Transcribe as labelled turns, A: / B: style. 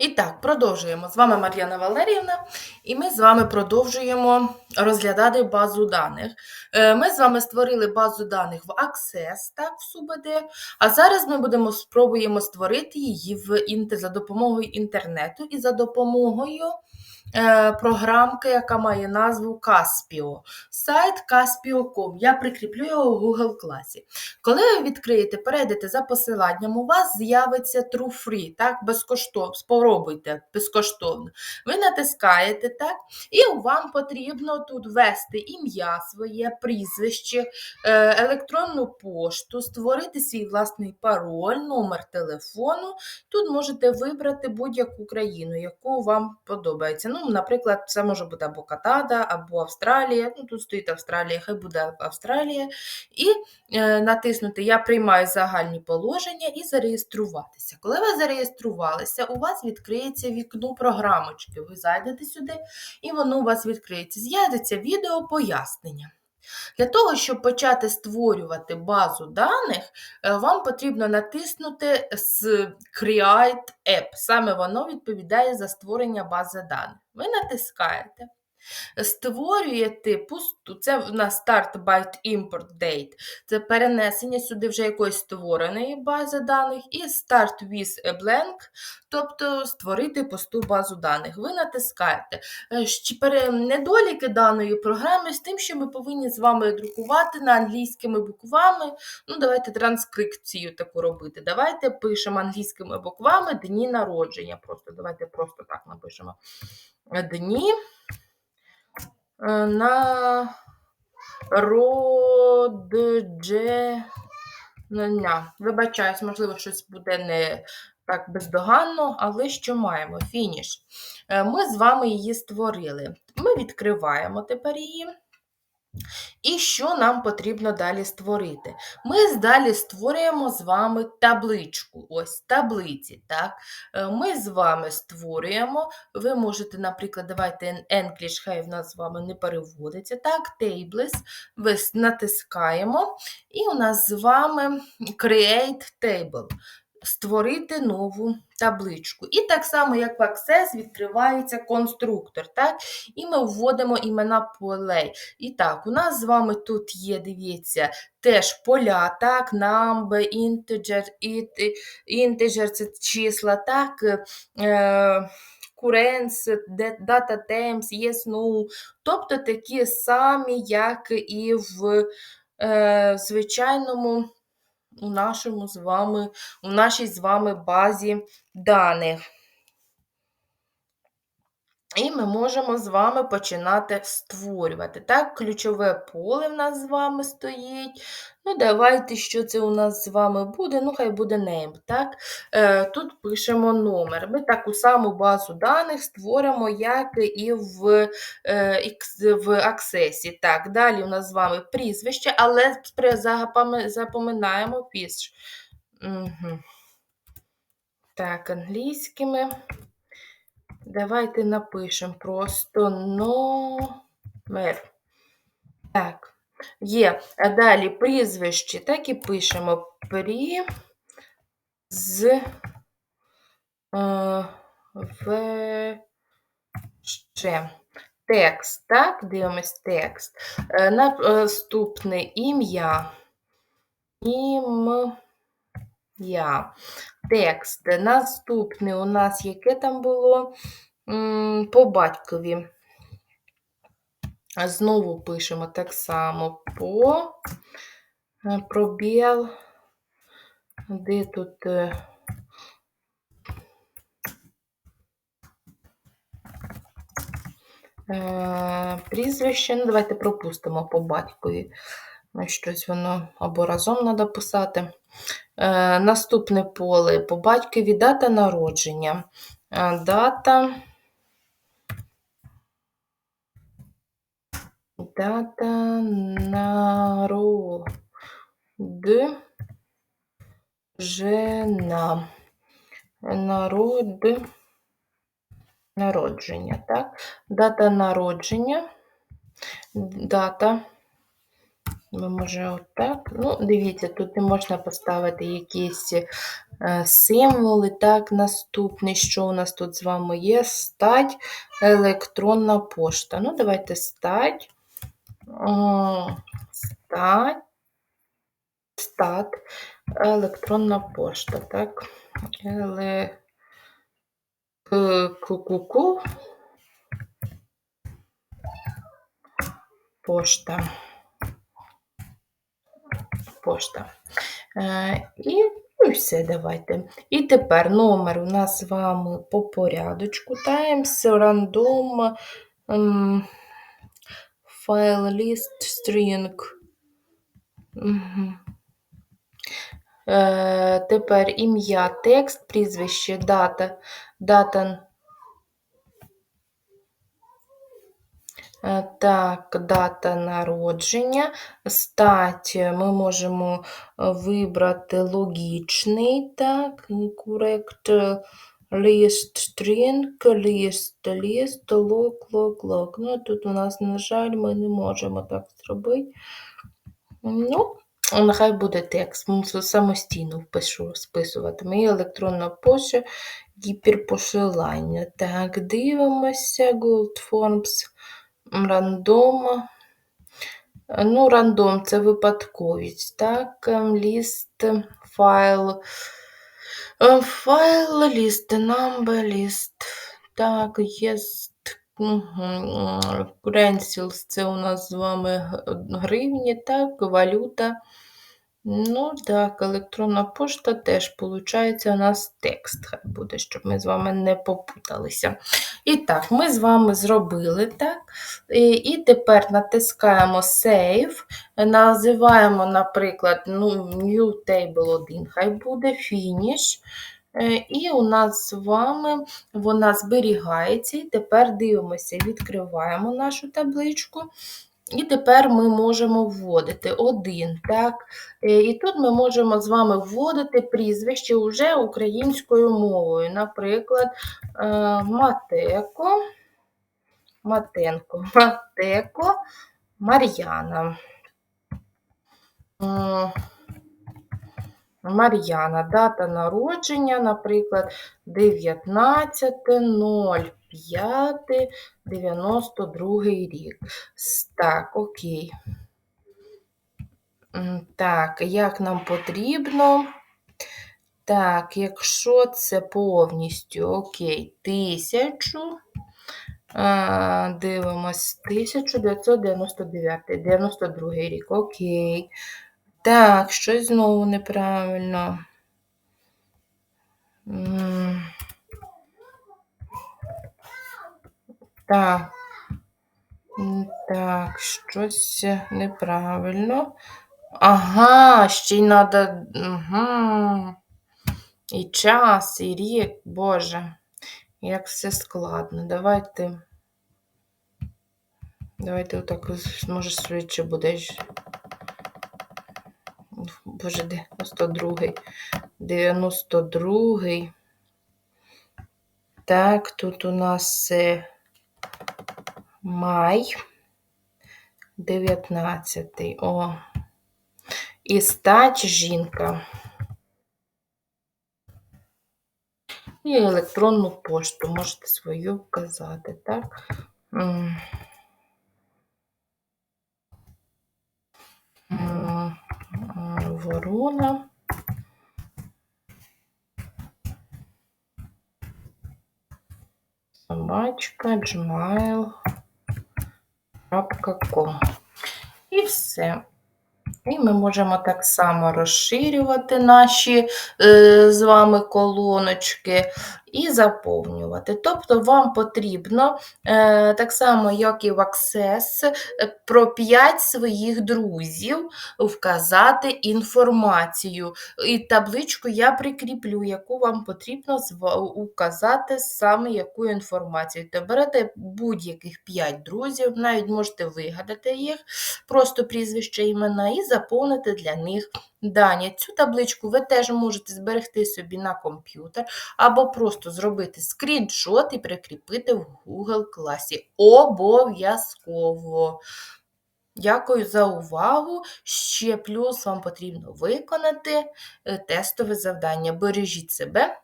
A: І так, продовжуємо. З вами Мар'яна Валеріївна, і ми з вами продовжуємо розглядати базу даних. Е, Ми з вами створили базу даних в Access, так, в СУБД, а зараз ми будемо спробуємо створити її в за допомогою інтернету і за допомогою програмки, яка має назву Caspio. Сайт Caspio.com. Я прикріплю його в Google класі. Коли ви відкриєте, перейдете за посиланням, у вас з'явиться True Free, так, безкоштовно, спробуйте безкоштовно. Ви натискаєте, так, і вам потрібно тут ввести ім'я своє, прізвище, е, електронну пошту, створити свій власний пароль, номер телефону. Тут можете вибрати будь-яку країну, яку вам подобається. Ну, наприклад, це може бути або Канада, або Австралія. Ну, тут стоїть Австралія, хай буде Австралія. І е, натиснути Я приймаю загальні положення і зареєструватися. Коли ви зареєструвалися, у вас відкриється вікно програмочки. Ви зайдете сюди, і воно у вас відкриється. З'явиться відео пояснення. Для того, щоб почати створювати базу даних, е, вам потрібно натиснути з Create App. Саме воно відповідає за створення бази даних. Ви натискаєте створюєте пусту, це нас start byte import date, це перенесення сюди вже якоїсь створеної бази даних, і start with blank, тобто створити пусту базу даних. Ви натискаєте Е, недоліки даної програми з тим, що ми повинні з вами друкувати на англійськими буквами. Ну, давайте транскрипцію таку робити. Давайте пишемо англійськими буквами дні народження. Просто давайте просто так напишемо. Дні народження. Вибачаюсь, можливо, щось буде не так бездоганно, але що маємо? Фініш. Е, Ми з вами її створили. Ми відкриваємо тепер її. І що нам потрібно далі створити? Ми далі створюємо з вами табличку. Ось таблиці. так? Е, Ми з вами створюємо. Ви можете, наприклад, давайте English, хай в нас з вами не переводиться. Так, tables. Натискаємо, і у нас з вами Create Table. Створити нову табличку. І так само, як в Access, відкривається конструктор. так? І ми вводимо імена полей. І так, у нас з вами тут є, дивіться, теж поля, так, number, integer, integer це числа, так, е, currents, data temps, yes, no. Тобто такі самі, як і в е, звичайному у нашому з вами, у нашій з вами базі даних. І ми можемо з вами починати створювати. Так, ключове поле в нас з вами стоїть. Ну, давайте, що це у нас з вами буде? Ну, хай буде name. Так? Е, тут пишемо номер. Ми таку саму базу даних створимо, як і в, е, в Access. Так, далі у нас з вами прізвище, але запоминаємо піш. Угу. Так, англійськими. Давайте напишемо просто номер. Так, є. А далі прізвище. Так і пишемо при з е, в ще. Текст, так, дивимось текст. Е, Наступне ім'я. Ім'я. Текст. Наступне у нас яке там було по батькові. Знову пишемо так само по е, пробіл. Де тут е, е, прізвище? Ну, давайте пропустимо по батькові. Щось воно або разом треба писати. Е, Наступне поле по батькові дата народження. Е, Дата. Дата народжена. Народ... Народження, так? Дата народження. Дата. Ми може отак. Ну, дивіться, тут не можна поставити якісь е, символи. Так, наступний, що у нас тут з вами є? Стать електронна пошта. Ну, давайте стать. Стать. Стат. Електронна пошта. Так. Еле... Ку-ку-ку. Пошта. Пошта. Е, і, ну, і все, давайте. І тепер номер у нас з вами по порядочку. Times, random, ем, file list, string. Угу. Е, тепер ім'я, текст, прізвище, дата, дата. Так, дата народження. Стать ми можемо е, вибрати логічний, так, correct, list, string, list, list, log, log, log. Ну, тут у нас, на жаль, ми не можемо так зробити. Ну, нехай буде текст. Самостійно впишу, списувати. Моя електронна пошта, гіперпосилання. Так, дивимося, Gold Forms, рандом. Ну, рандом це випадковість. Так, ем, ліст, файл. Е, Файл, ліст, number, ліст. Так, єст. Кренсілс це у нас з вами гривні, так, валюта. Ну, так, електронна пошта теж, виходить, у нас текст хай буде, щоб ми з вами не попуталися. І так, ми з вами зробили так. І, і тепер натискаємо Save, називаємо, наприклад, ну, New Table 1, хай буде Finish. Е, І у нас з вами вона зберігається. І тепер дивимося, відкриваємо нашу табличку. І тепер ми можемо вводити один. так? Е, І тут ми можемо з вами вводити прізвище вже українською мовою. Наприклад, е, Матеко, Матенко, Матеко, Мар'яна. Мар'яна, дата народження, наприклад, 19.05.92 рік. Так, окей. Так, як нам потрібно? Так, якщо це повністю окей, тисячу. Дивимось, 1999, 92 рік. Окей. Так, щось знову неправильно. Так. Так, щось неправильно. Ага, ще й треба. Угу. І час, і рік, Боже, як все складно. Давайте. Давайте отак, може, швидше буде. Боже, 92-й. 92-й. Так, тут у нас май. 19-й. О. І стать жінка. І електронну пошту можете свою вказати, так? М, Ворона. Собачка, gmail.com. І все. І ми можемо так само розширювати наші е, з вами колоночки і заповнювати. Тобто вам потрібно, е, так само, як і в Access, е, про 5 своїх друзів вказати інформацію. І табличку я прикріплю, яку вам потрібно указати саме яку інформацію. То берете будь-яких 5 друзів, навіть можете вигадати їх, просто прізвище імена і заповнити для них дані. Цю табличку ви теж можете зберегти собі на комп'ютер або просто зробити скріншот і прикріпити в Google класі. Обов'язково. Дякую за увагу. Ще плюс вам потрібно виконати е, тестове завдання. Бережіть себе